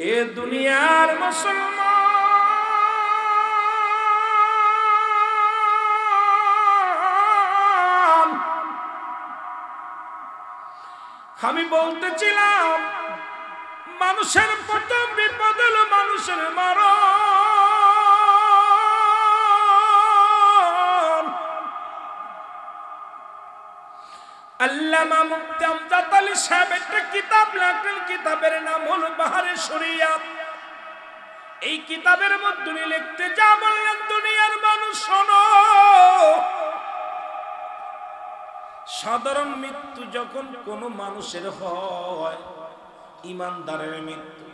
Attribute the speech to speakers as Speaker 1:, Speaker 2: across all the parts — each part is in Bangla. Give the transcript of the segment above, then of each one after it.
Speaker 1: এ দুনিয়ার মুসলমান। আমি বলতেছিলাম, মানুষের প্রথম বিপদ হলো মানুষের মারণ। আল্লামা আলী সাহেব একটা কিতাব কিতাবের নাম হলো বাহারে শরিয়াত এই কিতাবের মধ্যে উনি লিখতে যা বললেন দুনিয়ার মানুষ, শোনো। সাধারণ মৃত্যু যখন কোনো মানুষের হয়, ইমানদারের মৃত্যু।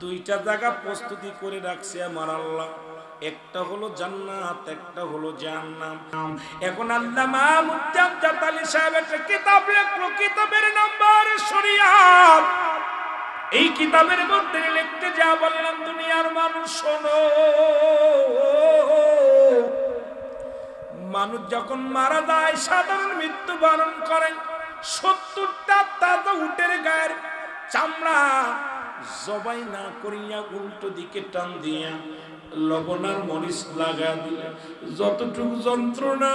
Speaker 1: দুইটা জায়গা প্রস্তুতি করে রাখছে আমার আল্লাহ। একটা হলো জান্নাত, একটা হলো জাহান্নাম। এখন আল্লামা মুজাদ্দাদ আলী সাহেব একটা কিতাব লেখলো, কিতাবের নাম্বার শরিয়াত এই কিতাবের মধ্যে লিখতে যা বললাম, দুনিয়ার মানুষ শোনো। মানুষ যখন মারা যায়, সাধারণ মৃত্যু বরণ করেন সত্তরটা তাজা উটের গায়ের চামড়া জবাই না করিয়া উল্টো দিকে টান দিয়া লবণার মরিচ লাগা দিলে যতটুকু যন্ত্রণা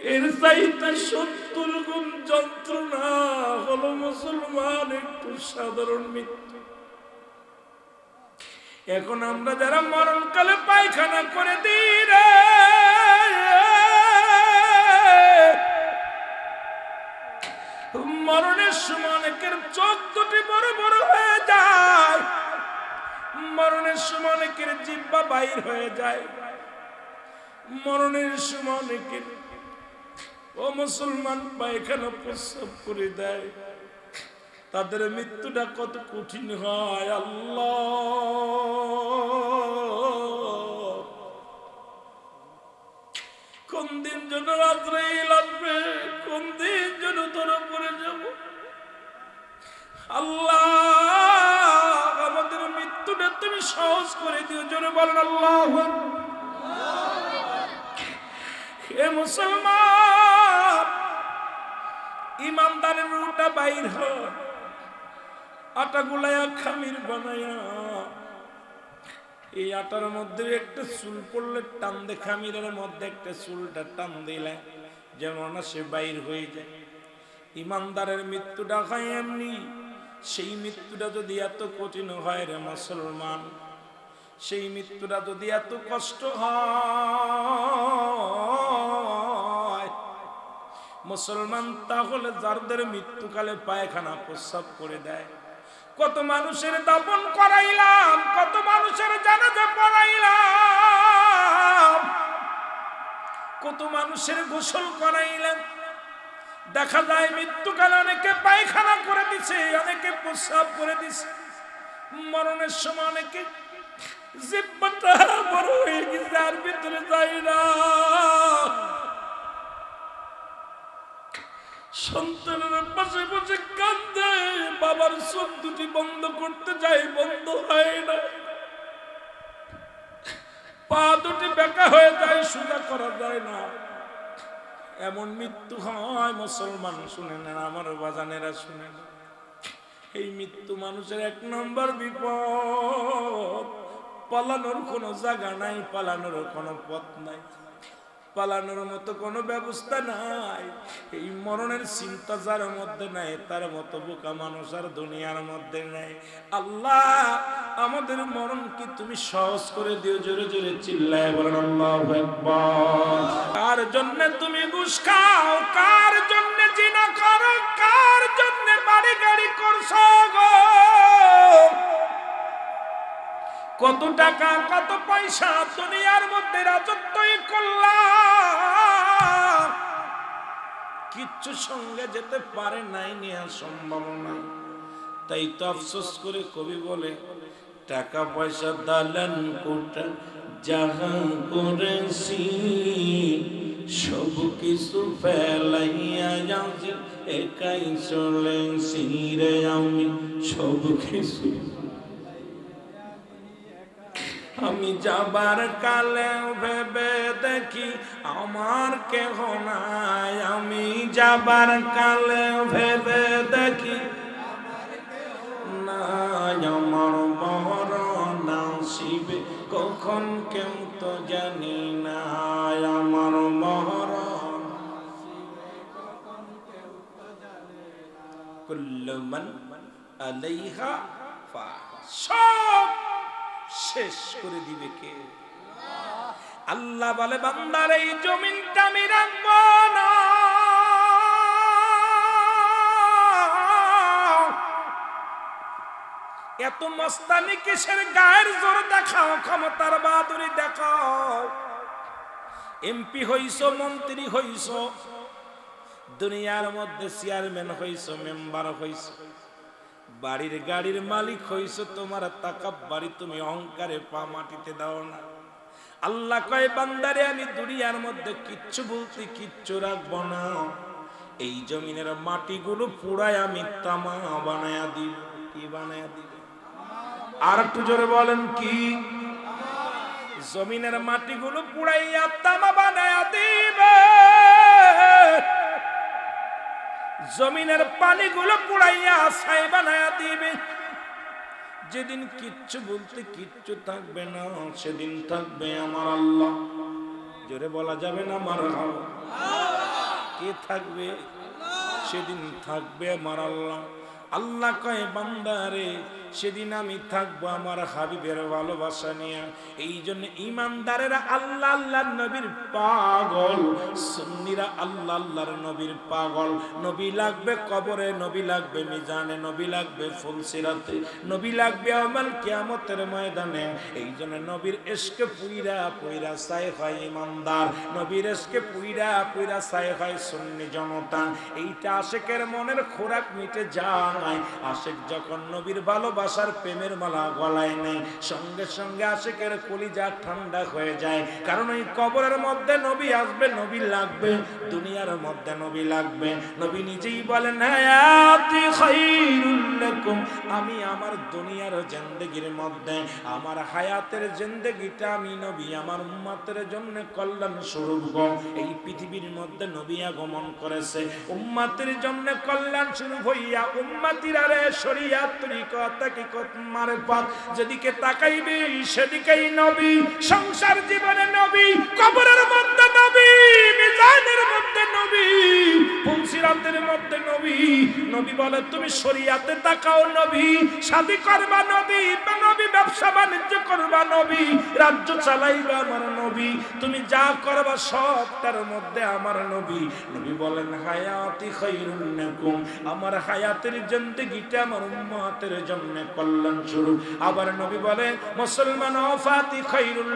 Speaker 1: এর চাইতে সত্তর গুণ যন্ত্রণা হলো মুসলমান, একটু সাধারণ মৃত্যু এখন আমরা যারা মরণকালে পায়খানা করে দিই রে মরণের সময় অনেকের চোখ দুটি বড় বড় হয়ে যায়। মরণের সময় অনেকের জিব্বা বাইর হয়ে যায়। মরণের সময় অনেকের, ও মুসলমান, পায়খানা প্রস্রাব করে দেয়। তাদের মৃত্যুটা কত কঠিন হয়, আল্লাহ। কোন দিন যেন রাত্রে লাগবে কোন দিন যেন তোর পরে যাব। আল্লাহ, আমাদের মৃত্যুটা তুমি সহজ করে দিও, জোরে বলেন আল্লাহ হে মুসলমান, ইমানদারের রুটা বাইর হয়, আটা গুলায়া খামির বানায়া এই আটার মধ্যে একটা চুল পড়লে টান দে, খামিরের মধ্যে একটা চুলটা টান দিলে যেন না সে বাইর হয়ে যায়। ইমানদারের মৃত্যুটা হয় এমনি, সেই মৃত্যুটা যদি এত কঠিন হয় রে মুসলমান, সেই মৃত্যুটা যদি এত কষ্ট হয়, মুসলমান তাহলে যাদের মৃত্যুকালে পায়খানা প্রস্রাব করে দেয়। কত মানুষের দাপন করাইলাম, কত মানুষের জানাজা পড়াইলাম, কত মানুষের গোসল করাইলাম। দেখা যায় মৃত্যুকালে অনেকে পায়খানা করে দিছে, অনেকে প্রস্রাব করে দিছে। মরণের সময় অনেকে জিব্বাটা বড় হয়ে গেছে, আর ভিতরে যাই না। সন্তানের পাশে বসে কান্দে বাবার চোখ দুটি বন্ধ করতে যাই বন্ধ হয় না। পা দুটি বেকা হয়ে যায়, সোজা করা যায় না। এমন মৃত্যু হয়, মুসলমান শুনে না, আমার বাজানেরা শুনে না। এই মৃত্যু মানুষের এক নম্বর বিপদ, পালানোর কোনো জায়গা নাই পালানোর কোনো পথ নাই। পালানোর মতো কোনো ব্যবস্থা নাই। এই মরণের চিন্তা যার মধ্যে নাই, তার মতো বোকা মানুষ আর দুনিয়ার মধ্যে নাই। আল্লাহ, আমাদের মরণ কি তুমি সহজ করে দিও? জোরে জোরে চিল্লায় বলেন, আল্লাহু কার জন্য তুমি ঘুষ খাও? কার জন্য জিনা করো? কার জন্য বাড়ি গাড়ি করছ গো? কত টাকা, কত পয়সা দুনিয়ার মধ্যে রাজত্বই করলাম। কিচ্ছু সঙ্গে যেতে পারে নাই নেওয়া সম্ভাবনা তাই তো আফসোস করে কবি বলে, টাকা পয়সা দালান কোটা যাহা করেছি। সব কিছু ফেলাইয়া যাচ্ছি, একাই চলেছি রে আমি। সব কিছু আমি যাবার কালে ভেবে দেখি আমার কেহ নাই। আমি যাবার কালে ভেবে দেখি নাই। আমার মর নাসিবে, কখন কেউ তো জানি না আমার মহরণ কুল্লু মান আলাইহা ফান। সব শেষ করে দিবে কে? আল্লাহ বলে, বান্দার এই জমিনটা আমি রাখব না। এত মস্তানি কিসের গায়ের জোর দেখাও, ক্ষমতার বাহাদুরি দেখাও। এমপি হইছ, মন্ত্রী হইছ, দুনিয়ার মধ্যে চেয়ারম্যান হইছ, মেম্বার হইছ। বাড়ির গাড়ির মালিক হইছ, তোমার টাকা বাড়ি তুমি অহংকারে পা মাটিতে দাও না। আল্লাহ কয়, বান্দারে, আমি দুনিয়ার মধ্যে কিচ্ছু বলতে কিচ্ছু রাখব না। এই জমিনের মাটিগুলো পুরায় আমি তামা বানায়া দিব। কি বানায়া দিব? আর একটু জোরে বলেন কি? জমিনের মাটিগুলো পুড়াইয়া তামা বানায়া দিবে। জমিনের পানিগুলো পুড়াইয়া ছাই বানায়া দিবে। যেদিন কিচ্ছু বলতে কিচ্ছু থাকবে না, সেদিন থাকবে আমার আল্লাহ। জোরে বলা যাবে না আমার। কে থাকবে? সেদিন থাকবে আমার আল্লাহ। আল্লাহ কয়, বান্দারে সেদিন আমি থাকব আমার হাবিবের ভালোবাসা নিয়ে। এই জন্য ইমানদারেরা আল্লাহ আল্লাহর নবীর পাগল, সুন্নিরা আল্লাহ আল্লাহর নবীর পাগল। নবী লাগবে কবরে, নবী লাগবে মিজানে, নবী লাগবে ফুলসিরাতে, নবী লাগবে আমাল কিয়ামতের ময়দানে। এই জন্য নবীর এসকে পুইরা পুইরা সাই হয় ইমানদার, নবীর এসকে পুইরা পুইরা সাই হয় সুন্নি জনতা। এইটা আশেকের মনের খোরাক মিটে যায় আশেক যখন নবীর ভালোবাসার প্রেমের মালা গলায় নেই। সঙ্গে সঙ্গে আশেকের কলিজা ঠান্ডা হয়ে যায়। কারণ ওই কবরের মধ্যে নবী আসবে, নবী লাগবে। দুনিয়ার মধ্যে নবী লাগবে। নবী নিজেই বলেন আমি আমার দুনিয়ার জিন্দেগির মধ্যে, আমার হায়াতের জিন্দেগিটা আমি নবী, আমার উম্মতের জন্য কল্যাণ স্বরূপ এই পৃথিবীর মধ্যে নবী আগমন করেছে। উম্মতের জন্য কল্যাণ স্বরূপ হইয়া উম্মতিরা রে শরিয়াত তরিকত কি কত মারফত যেদিকে তাকাইবে, সেদিকেই নবী। সংসার জীবনে নবী, কবরের মধ্যে নবী, মিজানের মধ্যে বলে রাজ্য আমার নবী, তুমি যা করবা সবটার মধ্যে আমার নবী। নবী বলেন, হায়াতি আমার হায়াতের আমার জন্য কল্যাণ স্বরূপ আবার নবী বলেন মুসলমান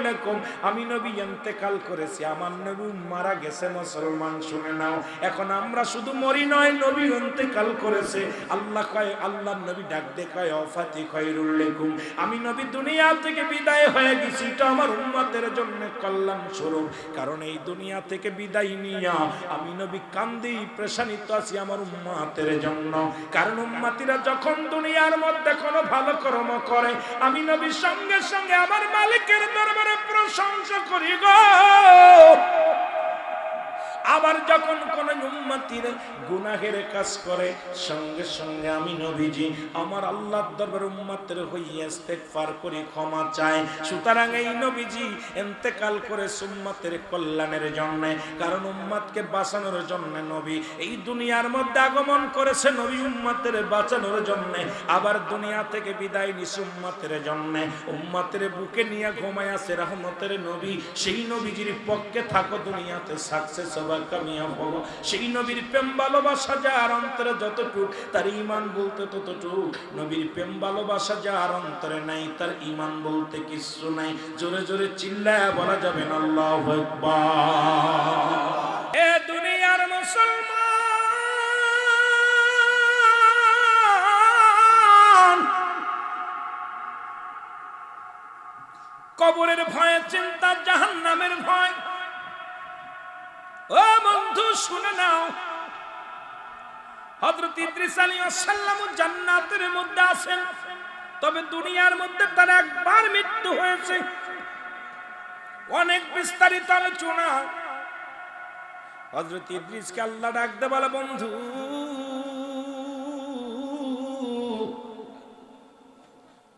Speaker 1: লাকুম আমি নবী ইন্তেকাল করেছি, আমার নবী মারা গেছে মুসলমান শুনে। নাও। এখন আমরা শুধু মরি নয়, নবী ইন্তেকাল করেছে। আল্লাহ কয় আল্লাহ নবী ডাক দে কয় ওয়াফাতি খায়রুল আমি নবী দুনিয়া থেকে বিদায় হয়ে গেছি। এটা আমার উম্মতের জন্য কল্যাণ স্বরূপ। কারণ এই দুনিয়া থেকে বিদায় নিয়া আমি নবী কান্দি প্রেশানিত আছি আমার উম্মাতের জন্য। কারণ উম্মাতিরা যখন দুনিয়ার মধ্যে কোনো ভালো কর্ম করে, আমি নবীর সঙ্গে সঙ্গে আমার মালিকের দরবারে প্রশংসা করি গো। আবার যখন কোন উম্মতির গুনাহের কাজ করে, সঙ্গে সঙ্গে আমি নবীজি আমার আল্লাহর দরবার উম্মতের হইয়া ইস্তেগফার করি, ক্ষমা চাই। সুতরাং এই নবীজি ইন্তেকাল করে সুম্মতের কল্যাণের জন্য, কারণ উম্মতকে বাঁচানোর জন্য নবী এই দুনিয়ার মধ্যে আগমন করেছে নবী উম্মতের বাঁচানোর জন্য, আবার দুনিয়া থেকে বিদায় নিছে উম্মতের জন্য। উম্মতের বুকে নিয়ে ঘুমায় আছে রহমতের নবী, সেই নবীজির পক্ষে থাকো দুনিয়াতে সাকসেস হবার কামিয়াব হব সেই নবীর প্রেম ভালোবাসা যার অন্তরে যতটুক, তার ইমান বলতে ততটুক। নবীর প্রেম ভালোবাসা যার অন্তরে নাই, তার ইমান বলতে কিছু নাই। জোরে জোরে চিল্লায় বলা যাবে না, আল্লাহ এ দুনিয়ার মুসলমান, কবরের ভয়ে, চিন্তা জাহান নামের ভয় ও বন্ধু, শুনে নাও। হযরত ইদ্রিস আলাইহিস সালাম জান্নাতের মধ্যে আছেন, তবে দুনিয়ার মধ্যে তার একবার মৃত্যু হয়েছে। অনেক বিস্তারিত আলোচনা। হজরত ইদ্রিসকে আল্লাহ ডাকতে বলে, বন্ধু,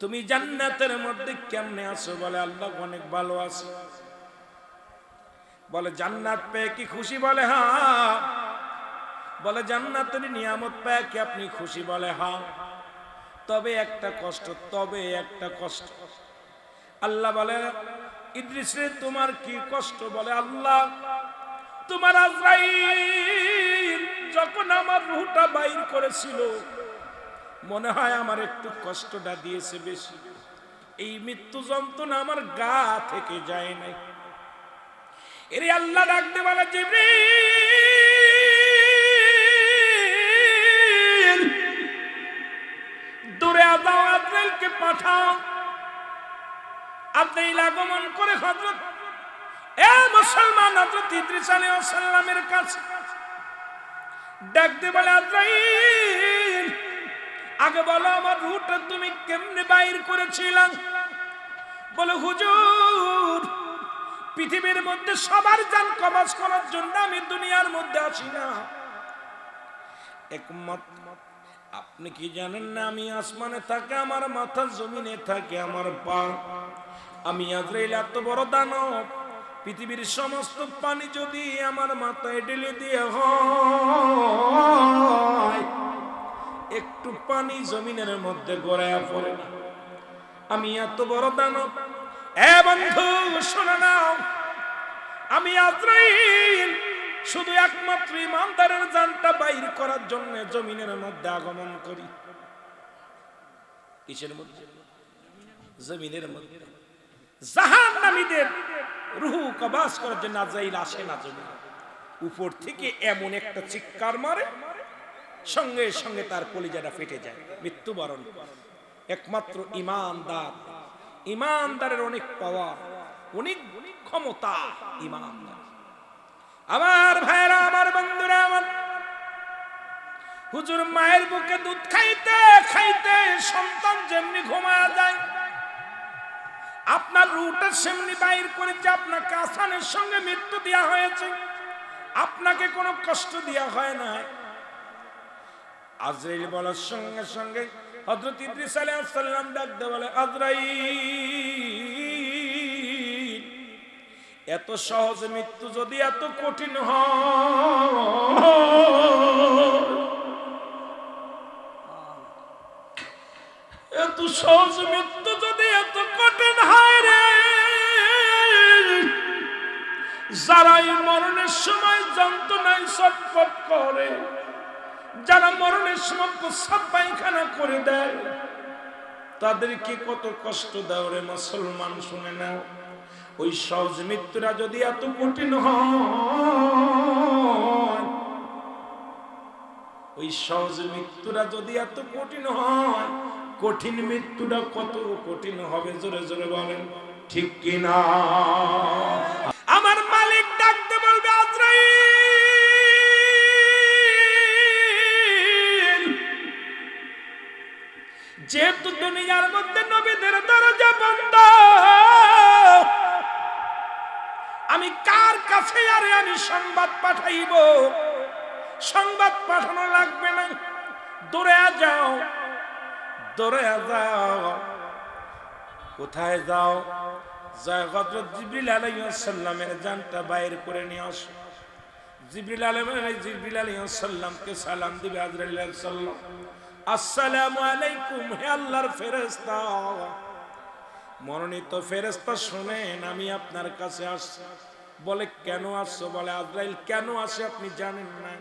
Speaker 1: তুমি জান্নাতের মধ্যে কেমনে আছো? বলে, আল্লাহ অনেক ভালো আছো। বলে, জান্নাত পেয়ে কি খুশি বলে হ্যাঁ বলে, জান্নাতের নিয়ামত পেয়ে কি আপনি খুশি বলে হ্যাঁ তবে একটা কষ্ট, তবে একটা কষ্ট। আল্লাহ বলে, ইদ্রিস, তোমার কি কষ্ট? বলে, আল্লাহ, তোমার আজরাইল যখন আমার রুহটা বাইর করেছিল, মনে হয় আমার একটু কষ্টটা দিয়েছে বেশি। এই মৃত্যু যন্ত্রণা আমার গা থেকে যায় নাই। এরে আল্লাহ ডাকতে বলে জিবরিল। দূরে যাও, আজরাইলকে পাঠাও। আজরাইল আগমন করে হযরত এ মুসলমান হযরত ইদ্রিস আলাইহিস সালামের কাছে। ডাকতে বলে আজরাইল, আগে বলো আমার রুহটা তুমি কেমনে বাইর করেছিলাম? বলে, হুজুর পৃথিবীর মধ্যে সবার যান কবাজ করার জন্য আমি দুনিয়ার মধ্যে আসি না। একমাত্র আপনি কি জানেন না আমি আসমানে থাকে, আমার মাথা জমিনে থাকে, আমার পা? আমি আজরাইল এত বড় দানব, পৃথিবীর সমস্ত পানি যদি আমার মাথায় ঢেলে দিয়ে হয়, একটু পানি জমিনের মধ্যে গড়ায়া পড়ে। আমি এত বড় দানব বন্ধু, শোনা নাও। আমি আজরাইল, শুধু একমাত্র ইমানদারের জানটা বাইর করার জন্য জমিনের মধ্যে আগমন করি। কিসের মধ্যে? জমিনের মধ্যে। জাহান্নামীদের রুহু কবাস করার জন্য আজরাইল আসে না উপর থেকে এমন একটা চিৎকার মারে, সঙ্গে সঙ্গে তার কলিজাটা ফেটে যায়, মৃত্যুবরণ একমাত্র ইমানদার ইমানদারের অনেক পাওয়ার অনেক ক্ষমতা ইমানদার। আমার ভাইরা আমার বন্ধুরা, আমার হুজুর মায়ের বুকে দুধ খাইতে খাইতে সন্তান যেমনি ঘুমায়া যায়, আপনার রুটা সেমনি বাইর করেছে আপনাকে আসানের সঙ্গে মৃত্যু দেওয়া হয়েছে, আপনাকে কোনো কষ্ট দেওয়া হয় না আজরাইল বলার সঙ্গে সঙ্গে হযরত ইদ্রিস আলাইহিস সালাম ডাকতে বলে, আজরাইল, এত সহজ মৃত্যু যদি এত কঠিন এত সহজ মৃত্যু যদি এত কঠিন হয় রে যারা এই মরণের সময় যন্ত্রণায় ছটফট করে যারা মরণের সময় প্রস্রাব পায়খানা করে দেয়, তাদেরকে কত কষ্ট দাও রে মুসলমান, শুনে নাও। ওই সহজ মৃত্যুরা যদি এত কঠিন হয়, ওই সহজ মৃত্যুরা যদি এত কঠিন হয়, কঠিন মৃত্যুটা কত কঠিন হবে, জোরে জোরে বলেন, ঠিক কিনা? দুনিয়ার মধ্যে নবীদের দরজা বন্ধ। আমি কার কাছে আরে আমি সংবাদ পাঠাইব? সংবাদ পাঠানো লাগবে না। দৌড়ে যাও দৌড়ে যাও। কোথায় যাও? যা হযরত জিবরিল আলাইহিস সালামের জানটা বাইর করে নিয়ে আসো। জিবরিল আলাইহিস জিবরিল আলাইহিস সালামকে সালাম দিবে আজরাইল সালাম। আসসালামু আলাইকুম, হে আল্লাহর ফেরেশতা। মনোনীত ফেরেশতা, শুনেন, আমি আপনার কাছে আসছি। বলে, কেন আসছো? বলে, আজরাইল, কেন আসে আপনি জানেন না।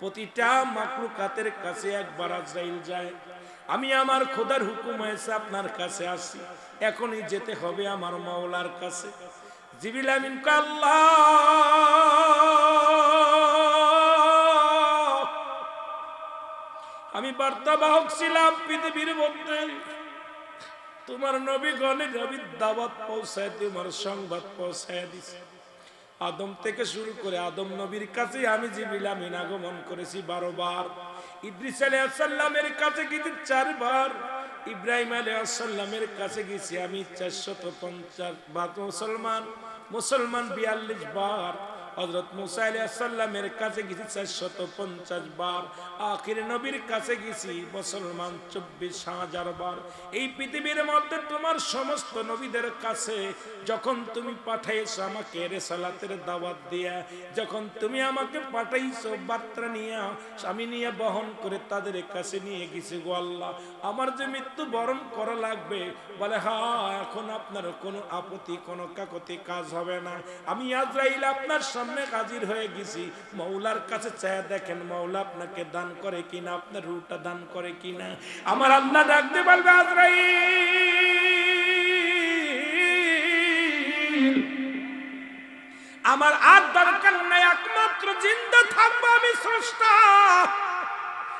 Speaker 1: প্রতিটা মাকলুকাতের কাছে একবার আজরাইল যায়। আমি আমার খোদার হুকুম হয়েছে আপনার কাছে আসি এখনই যেতে হবে আমার মাওলার কাছে। জিবিল আমিন আল্লাহ! আমি বার্তা বাহক ছিলাম পৃথিবীর মধ্যে। তোমার পৌঁছায়, তোমার সংবাদ পৌঁছায় দিছে। আদম থেকে শুরু করে আদম নবীর কাছে আমি জিবিল আমিন আগমন করেছি বারো বার ইদ্রিস আলাইসাল্লামের কাছে গেছি চারবার। ইব্রাহিম আলাইসাল্লামের কাছে গেছি আমি চারশত পঞ্চাশ বার। মুসলমান মুসলমান বিয়াল্লিশ বার। হজরত মুসা আলাইসাল্লামের কাছে গেছি চারশত পঞ্চাশ বার, আখির নবীর কাছে গেছি মুসলমান চব্বিশ হাজার বার। এই পৃথিবীর মধ্যে তোমার সমস্ত নবীদের কাছে যখন তুমি পাঠাইছো আমাকে রেসালাতের দাওয়াত দিয়া, যখন তুমি আমাকে পাঠাইছো বার্তা নিয়ে আমি নিয়ে বহন করে তাদের কাছে নিয়ে গেছি গো আল্লাহ। আমার যে মৃত্যু বরণ করা লাগবে, বলে হা, এখন আপনার কোনো আপত্তি, কোনো কাকতি কাজ হবে না। আমি আজরাইল আপনার সামনে হাজির হয়ে গেছি। মৌলার কাছে চায়, দেখেন মৌলা আপনাকে দান করে কিনা, আপনার রুটা দান করে কিনা? আমার আল্লাহ ডাকতে পারবে আজরাই আমার আর দরকার নাই, একমাত্র জিন্দা থাকব আমি স্রষ্টা।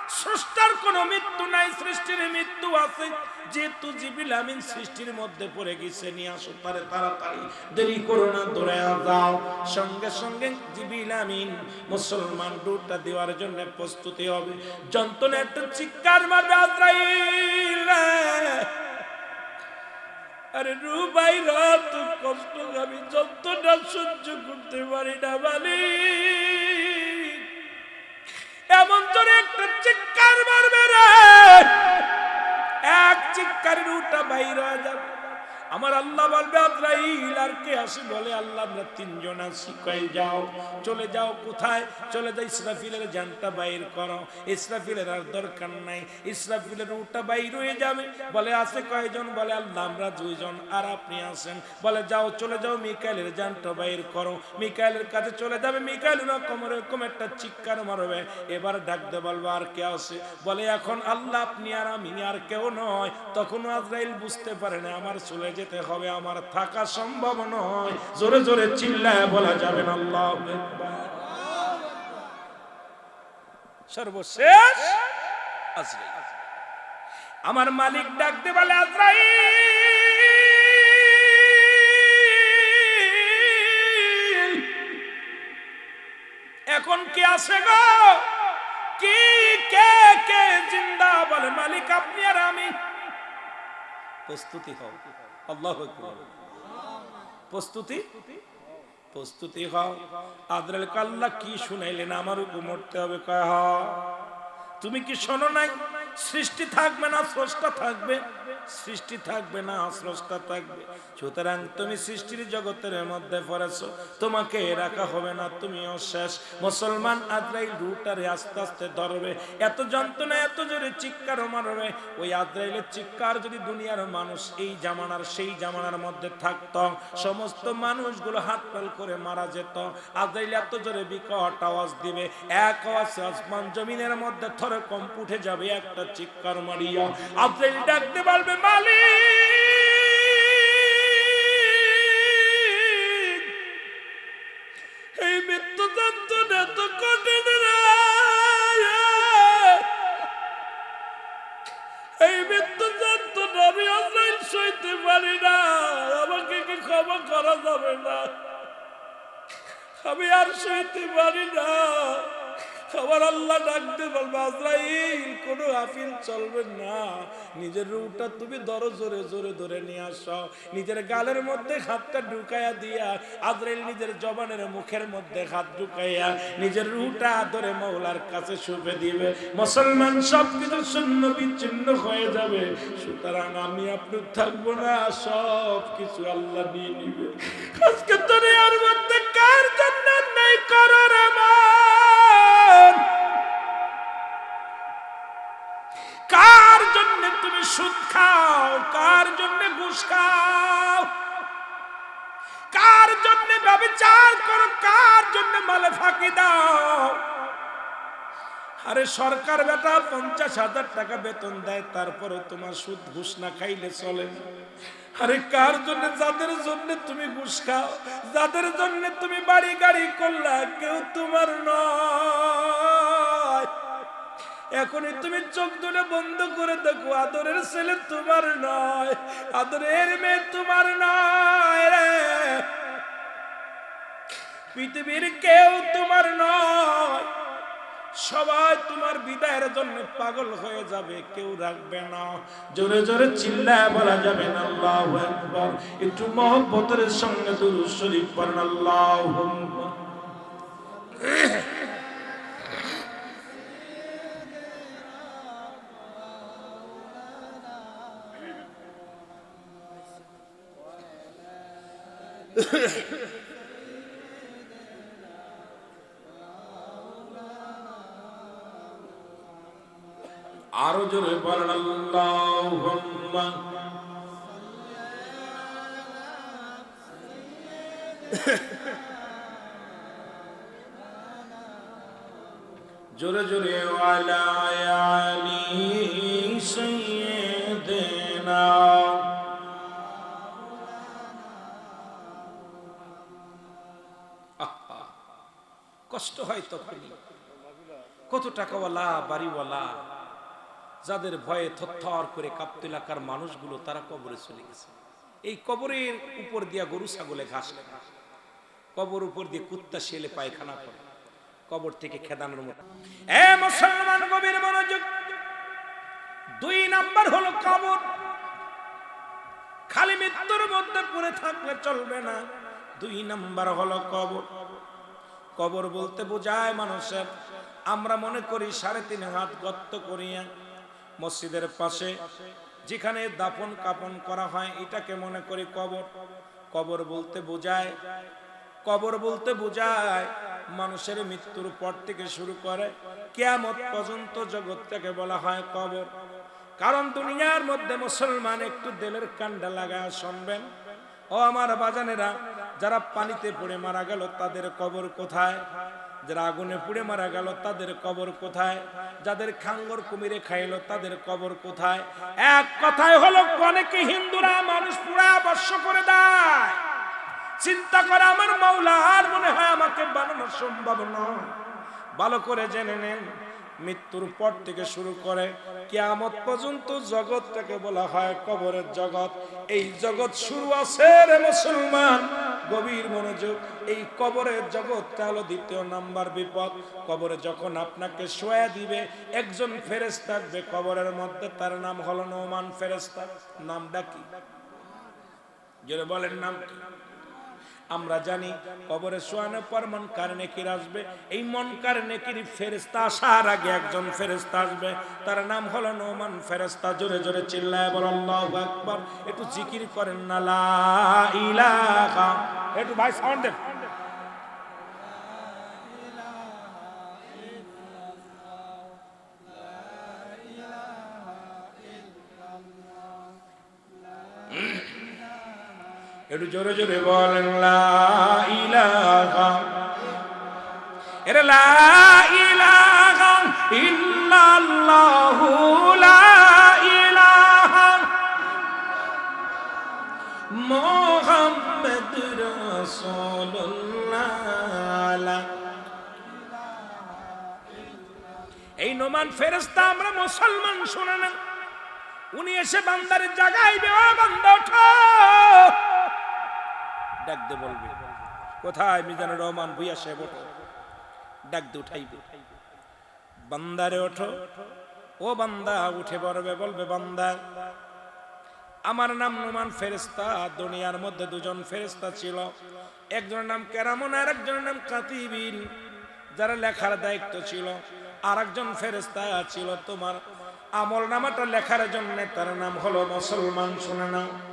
Speaker 1: স্রষ্টার কোন মৃত্যু নাই, সৃষ্টির মৃত্যু আছে। যেহেতু জিবিল আমিন সৃষ্টির মধ্যে পড়ে গেছে, নিয়ে আসো তারে তাড়াতাড়ি। দেরি করো না, দৌড়ে যাও। সঙ্গে সঙ্গে জিবিল আমিন মুসলমান ডুটা দেওয়ার জন্য প্রস্তুতি হবে। যন্ত্রণা একটা চিৎকার মারবে আজরাইল। আরে রুবাই রাত কষ্ট আমি যন্ত্রণা সহ্য করতে পারি না, মালিক। এমন জোরে একটা চিৎকার মারবে রে। এক চিৎকারের উঠা বাইরে যাবে। আমার আল্লাহ বলবে, আজরাইল, আর কে আসে বলে, আল্লাহ, আমরা তিনজন আসি কয়ে যাও, চলে যাও কোথায়? চলে যাও, ইসরাফিলের জানটা বাইর করো। ইসরাফিলের আর দরকার নাই। ইসরাফিলের উঠা বাইর হয়ে যাবে। বলে, আছে কয়জন? বলে, আল্লাহ, আমরা দুইজন, আর আপনি আসেন বলে, যাও, চলে যাও, মিকাইলের জানটা বাইর করো। মিকাইলের কাছে চলে যাবে, মিকাইল রকম এরকম একটা চিৎকার মারবে। এবার ডাকতে বলব, আর কে আসে বলে, এখন আল্লাহ আপনি আর আমি আর কেউ নয়। তখন আজরাইল বুঝতে পারে না, আমার চলে যেতে হবে, আমার থাকা সম্ভব নয়। জোরে জোরে চিল্লায় বলা যাবে না, আল্লাহ সর্বশেষ আমার মালিক ডাকতে বলে, আজরাইল। এখন কি আছে গো? কি, কে কে জিন্দা? বলে, মালিক, আপনি আর আমি। প্রস্তুতি হও। আল্লাহ প্রস্তুতি? প্রস্তুতি হও। আদরাল কাল্লা কি শুনাইলেন? আমার উপর মরতে হবে। কয় হ তুমি কি শোনো নাই? সৃষ্টি থাকবে না, স্রষ্টা থাকবে। সৃষ্টি থাকবে না, স্রষ্টা থাকবে। সুতরাং তুমি সৃষ্টির জগতের মধ্যে পড়েছো, তোমাকে রাখা হবে না, তুমিও শেষ। মুসলমান আদ্রাইল রুটারে আস্তে আস্তে ধরবে। এত যন্ত্রণা, এত জোরে চিৎকার মারবে। ওই আদ্রাইলের চিৎকার যদি দুনিয়ার মানুষ এই জামানার, সেই জামানার মধ্যে থাকত, সমস্ত মানুষগুলো হাত পাল করে মারা যেত। আদ্রাইল এত জোরে বিকট আওয়াজ দিবে। এক আওয়াজ আসমান জমিনের মধ্যে থরে কম উঠে যাবে, একটা চিৎকার মারিয়া আদ্রাইল ডাকতে পারবে, মালিক। এই মৃত্যু যন্ত্রণা কঠিন এই মৃত্যু যন্ত্রণা আমি আজরাইল সইতে পারি না। আমাকে কি ক্ষমা করা যাবে না? আমি আর সইতে পারি না। আমার আল্লাহ ডাকতে বলবে, আজরাইল, কোনো আপিল চলবে না। নিজের রুটা তুমি ধরো, জোরে জোরে ধরে নিয়ে আসো। নিজের গালের মধ্যে হাতটা ঢুকাইয়া দিয়া, আজরাইল নিজের জবানের মুখের মধ্যে হাত ঢুকাইয়া নিজের রুটা ধরে মৌলার কাছে শুভে দিবে। মুসলমান সব কিছু শূন্য বিচ্ছিন্ন হয়ে যাবে। সুতরাং আমি আপনি থাকব না সব কিছু আল্লাহ নিয়ে নিবে আজকে দুনিয়ার মধ্যে কার জন্য নাই করার আমার তুমি সুদ খাও, কার জন্য ঘুষ খাও? কার জন্য ব্যবচার করো, কার জন্য মালে ফাঁকি দাও? আরে সরকার বেটা, পঞ্চাশ হাজার টাকা বেতন দেয় তারপরে তোমার সুদ ঘুষ না খাইলে চলে আরে কার জন্য, যাদের জন্য তুমি ঘুষ খাও, যাদের জন্য তুমি বাড়ি গাড়ি করলা, কেউ তোমার নয়। এখনই তুমি চোখ দুটো বন্ধ করে দেখো, আদরের ছেলে তোমার নয়, আদরের মেয়ে তোমার নয় রে। পৃথিবীর কেউ তোমার নয়, সবাই তোমার বিদায়ের জন্য পাগল হয়ে যাবে, কেউ রাখবে না। জোরে জোরে চিল্লায় বলা যাবে না, আল্লাহু আকবার। একটু মহব্বতের সঙ্গে দুরূদ শরীফ পড়েন, আল্লাহু আরও জোরে আল্লাহুম্মা। জোরে জোরে ওয়ালা আলি সাইয়্যিদিনা হয় তখনই। কত টাকাওয়ালা, বাড়িওয়ালা, যাদের ভয়ে করে কাঁপতে এলাকার মানুষগুলো, তারা কবরে চলে গেছে। এই কবরের উপর দিয়া গরু, ছাগলে ঘাস কবর উপর দিয়ে কুত্তা পায়খানা করে। কবর থেকে খেদানোর মতো। এ মুসলমান গভীর মনোযোগ। দুই নাম্বার হলো কবর। খালি মৃত্যুর মধ্যে পড়ে থাকলে চলবে না। দুই নাম্বার হলো কবর। কবর বলতে বোঝায় মানুষের। আমরা মনে করি সাড়ে তিন হাত গর্ত করিয়া মসজিদের পাশে, যেখানে দাপন কাপন করা হয়, এটাকে মনে করি কবর। কবর বলতে বোঝায়, কবর বলতে বোঝায় মানুষের মৃত্যুর পর থেকে শুরু করে কেয়ামত পর্যন্ত জগৎটাকে বলা হয় কবর। কারণ দুনিয়ার মধ্যে মুসলমান একটু দেলের কান্ডা লাগায় শুনবেন। ও আমার বাজানেরা যারা পানিতে পড়ে মারা গেল, তাদের কবর কোথায়? যারা আগুনে পুড়ে মারা গেল, তাদের কবর কোথায়? যাদের খাঙ্গর কুমিরে খাইলো, তাদের কবর কোথায়? এক কথায় হলো, অনেকে হিন্দুরা মানুষ পুরা বর্ষ করে দেয়। চিন্তা করে আমার মাওলা আর মনে হয় আমাকে বানানো সম্ভব নয়। ভালো করে জেনে নেন, মৃত্যুর পর থেকে শুরু করে কিয়ামত পর্যন্ত জগৎটাকে বলা হয় কবরের জগৎ। এই জগৎ শুরু আছে রে মুসলমান। গভীর মনোযোগ। এই কবরের জগৎটা হলো দ্বিতীয় নাম্বার বিপদ। কবরে যখন আপনাকে শোয়া দিবে, একজন ফেরেস থাকবে। কবরের মধ্যে তার নাম হলো নোমান ফেরেস্তা নামটা কি? বলেন নাম কি? আমরা জানি কবরে শোয়ানোর পর মন কার নেকির আসবে, এই মন কার নেকির ফেরেস্তা আসার আগে একজন ফেরেস্তা আসবে। তার নাম হলো নোমান ফেরেস্তা জোরে জোরে চিল্লায় বল, আল্লাহু আকবার। একটু জিকির করেন না, লা ইলাহা। একটু ভাই সাউন্ড দেন। একটু জোরে জোরে বলেন এই নোমান ফেরেশতা আমরা মুসলমান শুনে না উনি এসে বান্দারে জাগাইবে ও বান্দা ওঠো ডাক দে বলবে। কোথায় মিজানুর রহমান ভুইয়া সাহেব ওঠো? ডাক দে উঠাইবে। বান্দারে ওঠো। ও বান্দা, উঠে পড়বে, বলবে, বান্দা, আমার নাম নোমান ফেরেস্তা দুনিয়ার মধ্যে দুজন ফেরেস্তা ছিল। একজনের নাম কেরামন, আর একজনের নাম কাতিবিন, যারা লেখার দায়িত্ব ছিল। আর একজন ফেরেস্তা ছিল তোমার আমল নামাটা লেখার জন্য, তার নাম হলো মুসলমান, শুনে নাও।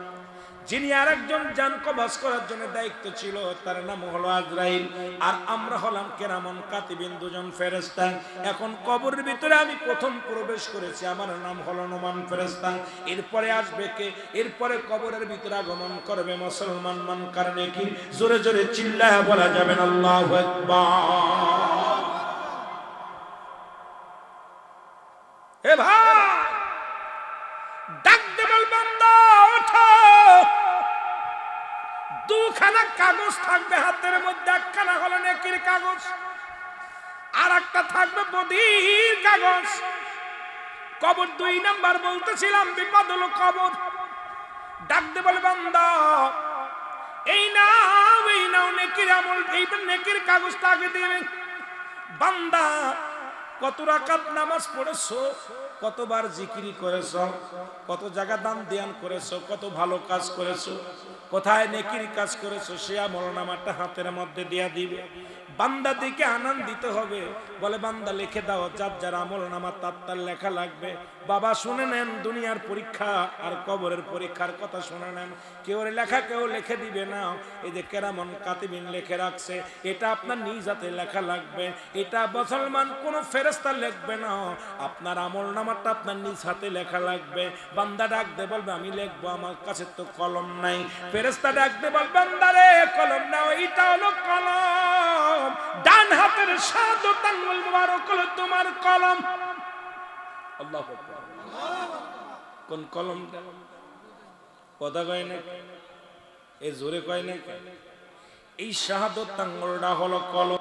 Speaker 1: যিনি আরেকজন জান কবাস করার জন্য দায়িত্ব ছিল, তার নাম হলো আজরাইল। আর আমরা হলাম কেরামন কাতিবিন, দুজন ফেরেস্তা এখন কবরের ভিতরে আমি প্রথম প্রবেশ করেছি, আমার নাম হলো নোমান ফেরেস্তা এরপরে আসবে কে? এরপরে কবরের ভিতরে আগমন করবে মুসলমান মান কারণে কি? জোরে জোরে চিল্লায় বলা যাবে না, আল্লাহু হে ভাই! দুখানা কাগজ থাকবে হাতের মধ্যে, একখানা হলো নেকির কাগজ আর একটা থাকবে বধির কাগজ। কবর দুই নাম্বার বলতেছিলাম বিপদ হলো কবর। ডাক দে বলে, বান্দা, এই নাও এই নাও নেকির আমল, এই নেকির কাগজটা আগে দেবে বান্দা, কত রাকাত নামাজ পড়েছো, কতবার জিকিরি করেছ, কত জায়গা দান ধ্যান করেছ, কত ভালো কাজ করেছ কোথায় নেকির কাজ করেছ? সে আমল নামাটা হাতের মধ্যে দিয়া দিবে। বান্দা দিকে আনন্দিত হবে। বলে, বান্দা, লিখে দাও, যার যার আমল নামা, তার তার লেখা লাগবে। বাবা, শুনে নেন, দুনিয়ার পরীক্ষা আর কবরের পরীক্ষার কথা শুনে নেন। কেউ লেখা, কেউ লিখে দিবে না। এই যে কেরামন কাতিবিন লিখে রাখছে, এটা আপনার নিজ হাতে লেখা লাগবে। এটা মুসলমান কোন ফেরেস্তা লিখবে না। আপনার আমল নামাটা আপনার নিজ হাতে লেখা লাগবে। বান্দা ডাকতে বলবে, আমি লিখব, আমার কাছে তো কলম নাই। ফেরেস্তা ডাকতে বলবে বান্দারে কলম নাও, এটা হলো কলম। ডান হাতের সাদত আঙ্গুল মুবারক হলো তোমার কলম। আল্লাহ কোন কলম? কথা কয় না এ জোরে কয় না এই শাহাদত আঙ্গুলটা হলো কলম।